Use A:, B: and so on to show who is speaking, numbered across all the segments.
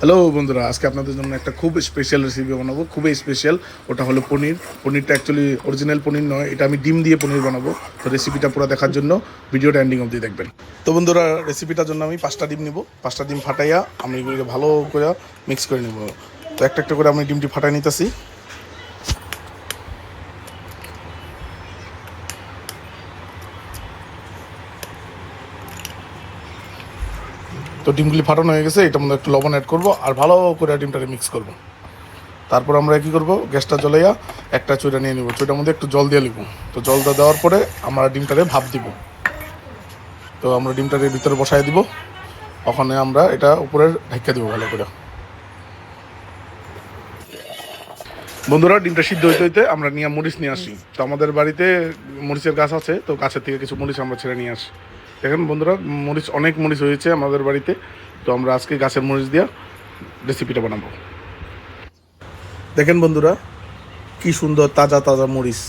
A: Hello বন্ধুরা। আজকে আপনাদের জন্য একটা খুব স্পেশাল রেসিপি বানাবো। খুবই স্পেশাল ওটা হলো পনির। পনিরটা অ্যাকচুয়ালি অরিজিনাল পনির নয়। এটা আমি ডিম দিয়ে পনির বানাবো। তো রেসিপিটা পুরো দেখার জন্য ভিডিও এন্ডিং অবধি দেখবেন। তো বন্ধুরা রেসিপিটার জন্য আমি পাঁচটা ডিম নেব। পাঁচটা ডিম ফাটাইয়া আমি এগুলিকে ভালো করে মিক্স করে নেব। তো একটা একটা করে আমি ডিমটি ফাটাই নিতেছি। তো ডিমগুলি ফাটানো হয়ে গেছে, এটার মধ্যে একটু লবণ অ্যাড করব, আর ভালো করে ডিমটাকে মিক্স করব। তারপর আমরা কী করব? গ্যাসটা জ্বলাইয়া একটা চুইটা নিয়ে নিব। চুইটার মধ্যে একটু জল দিয়ে নিব। তো জলটা দেওয়ার পরে আমরা ডিমটারে ভাপ দিব। তো আমরা ডিমটারে ভিতরে বসায় দিব। ওখানে আমরা এটা উপরে ঢেকে দিব ভালো করে। বন্ধুরা, ডিমটা সিদ্ধ হইতে হইতে আমরা নিয়ে মরিচ নিয়ে আসি। তো আমাদের বাড়িতে মরিচের গাছ আছে, তো গাছের থেকে কিছু মরিচ আমরা ছেড়ে নিয়ে আসি। দেখেন বন্ধুরা, মরিচ, অনেক মরিচ হয়েছে আমাদের বাড়িতে। তো আমরা আজকে গাছের মরিচ দিয়ে রেসিপিটা বানাবো। দেখেন বন্ধুরা, কি সুন্দর তাজা তাজা মরিচ।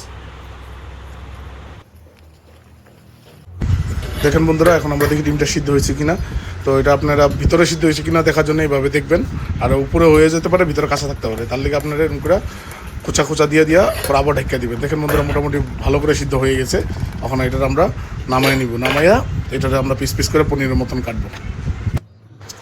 A: দেখেন বন্ধুরা, এখন আমরা দেখি ডিমটা সিদ্ধ হয়েছে কিনা। তো এটা আপনারা ভিতরে সিদ্ধ হয়েছে কিনা দেখার জন্য এইভাবে দেখবেন। আর উপরে হয়ে যেতে পারে, ভিতরে কাঁচা থাকতে পারে। তার লিগে আপনারা এরকম করে খোঁচা খোঁচা দিয়ে দিয়া পর আবার ঢেকে দিবেন দেখেন বন্ধুরা, মোটামুটি ভালো করে সিদ্ধ হয়ে গেছে। এখন এটা আমরা নামাই নিব। নামাইয়া এটাতে আমরা পিস পিস করে পনিরের মতন কাটবো।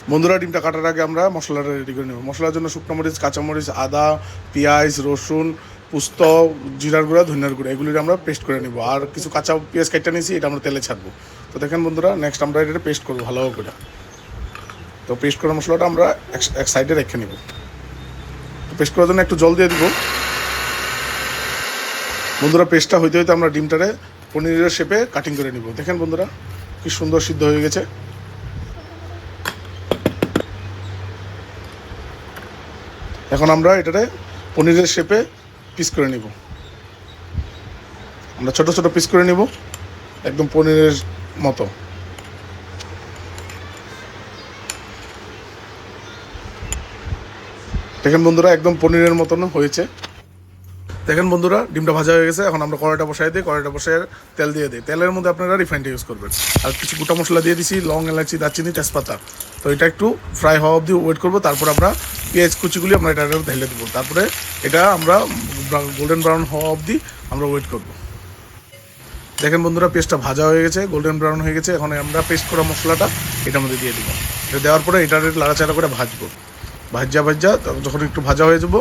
A: বন্ধুরা, ডিমটা কাটার আগে আমরা মশলাটা রেডি করে নেব। মশলার জন্য শুকনো মরিচ কাঁচামরিচ আদা, পেঁয়াজ, রসুন, পুস্ত, জিরার গুঁড়া, ধনিয়ার গুঁড়া, এগুলি আমরা পেস্ট করে নিব। আর কিছু কাঁচা পেঁয়াজ কাটটা নিয়েছি, এটা আমরা তেলে ছাড়বো। তো দেখেন বন্ধুরা নেক্সট আমরা এটা পেস্ট করব ভালো করে। তো পেস্ট করা মশলাটা আমরা এক- সাইডে রেখে নেব। পেস্ট করার জন্য একটু জল দিয়ে দিব। বন্ধুরা, পেস্টটা হইতে হইতে আমরা ডিমটারে পনিরের শেপে কাটিং করে নিব। দেখেন বন্ধুরা, কি সুন্দর সিদ্ধ হয়ে গেছে। এখন আমরা এটাতে পনিরের শেপে পিস করে নিব। আমরা ছোট ছোট পিস করে নিব, একদম পনিরের মতো। দেখেন বন্ধুরা, একদম পনিরের মতন হয়েছে। দেখেন বন্ধুরা, ডিমটা ভাজা হয়ে গেছে। এখন আমরা কড়াইটা বসাই দিই, কড়াইটা বসে তেল দিয়ে দিই। তেলের মধ্যে আপনারা রিফাইনটা ইউজ করবেন। আর কিছু গোটা মশলা দিয়ে দিছি, লং এলাচি, দারচিনি, তেজপাতা। তো এটা একটু ফ্রাই হওয়া অবধি ওয়েট করব, তারপর আমরা পেঁয়াজ কুচিগুলি আমরা এটা ঢেলে দেবো। তারপরে এটা আমরা গোল্ডেন ব্রাউন হওয়া অবধি আমরা ওয়েট করব। দেখেন বন্ধুরা পেস্টটা ভাজা হয়ে গেছে গোল্ডেন ব্রাউন হয়ে গেছে। এখন আমরা পেস্ট করা মশলাটা এটার মধ্যে দিয়ে দিব। এটা দেওয়ার পরে এটা লাড়াচাড়া করে ভাজবো। ভাজা ভাজা যখন একটু ভাজা হয়ে যাব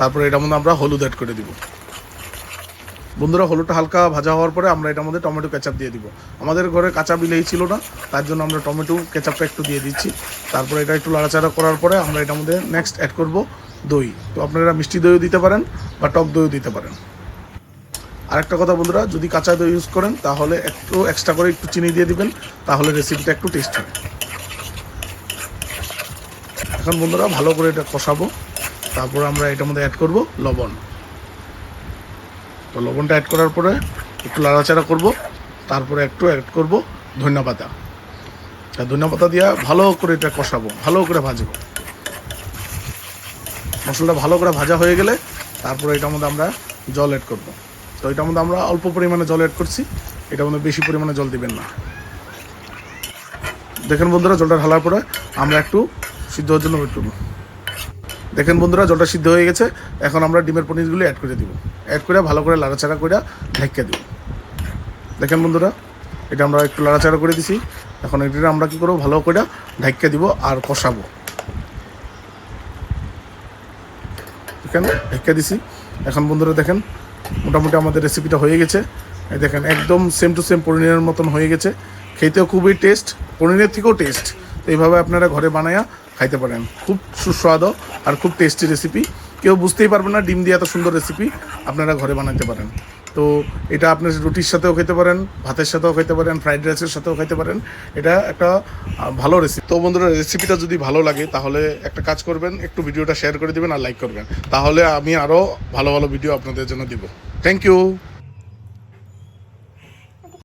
A: তারপরে এটার মধ্যে আমরা হলুদ অ্যাড করে দিব। বন্ধুরা, হলুদটা হালকা ভাজা হওয়ার পরে আমরা এটার মধ্যে টমেটো কেচাপ দিয়ে দিব। আমাদের ঘরে কাঁচা বিলেই ছিল না, তার জন্য আমরা টমেটো কেচাপটা একটু দিয়ে দিচ্ছি। তারপরে এটা একটু লাড়াচাড়া করার পরে আমরা এটার মধ্যে নেক্সট অ্যাড করব দই। তো আপনারা মিষ্টি দইও দিতে পারেন বা টক দইও দিতে পারেন। আরেকটা কথা বন্ধুরা, যদি কাঁচা দই ইউজ করেন, তাহলে একটু এক্সট্রা করে একটু চিনি দিয়ে দিবেন, তাহলে রেসিপিটা একটু টেস্ট হবে। এখন বন্ধুরা, ভালো করে এটা কষাবো। তারপর আমরা এটার মধ্যে অ্যাড করব লবণ। তো লবণটা অ্যাড করার পরে একটু লাড়াচাড়া করব, তারপরে একটু অ্যাড করব ধনিয়া পাতা। তা ধনিয়া পাতা দিয়ে ভালো করে এটা কষাবো, ভালো করে ভাজবো। মশলাটা ভালো করে ভাজা হয়ে গেলে তারপরে এটার মধ্যে আমরা জল অ্যাড করব। তো এটার মধ্যে আমরা অল্প পরিমাণে জল অ্যাড করছি, এটার মধ্যে বেশি পরিমাণে জল দিবেন না। দেখেন বন্ধুরা, জলটা ঢালার পরে আমরা একটু সিদ্ধ হওয়ার জন্য ওয়েট করব। দেখেন বন্ধুরা, জলটা সিদ্ধ হয়ে গেছে। এখন আমরা ডিমের পনিরগুলি অ্যাড করে দিব। অ্যাড করে ভালো করে লাড়াচাড়া করে ঢেকে দিব। দেখেন বন্ধুরা, এটা আমরা একটু লাড়াচাড়া করে দিছি। এখন এটা আমরা কি করব? ভালো করে ঢেকে দিব আর কষাবো। এখানে ঢেকে দিছি। এখন বন্ধুরা দেখেন, মোটামুটি আমাদের রেসিপিটা হয়ে গেছে। দেখেন, একদম সেম টু সেম পনিরের মতন হয়ে গেছে। খেতেও খুবই টেস্ট পনিরের থেকেও টেস্ট তো এইভাবে আপনারা ঘরে বানায়া খাইতে পারেন। খুব সুস্বাদু আর খুব টেস্টি রেসিপি কেউ বুঝতেই পারবেন না ডিম দিয়ে এত সুন্দর রেসিপি আপনারা ঘরে বানাতে পারেন। তো এটা আপনার রুটির সাথেও খেতে পারেন, ভাতের সাথেও খেতে পারেন ফ্রাইড রাইসের সাথেও খেতে পারেন। এটা একটা ভালো রেসিপি তো বন্ধুরা রেসিপিটা যদি ভালো লাগে, তাহলে একটা কাজ করবেন, একটু ভিডিওটা শেয়ার করে দেবেন আর লাইক করবেন। তাহলে আমি আরও ভালো ভালো ভিডিও আপনাদের জন্য দিব। Thank you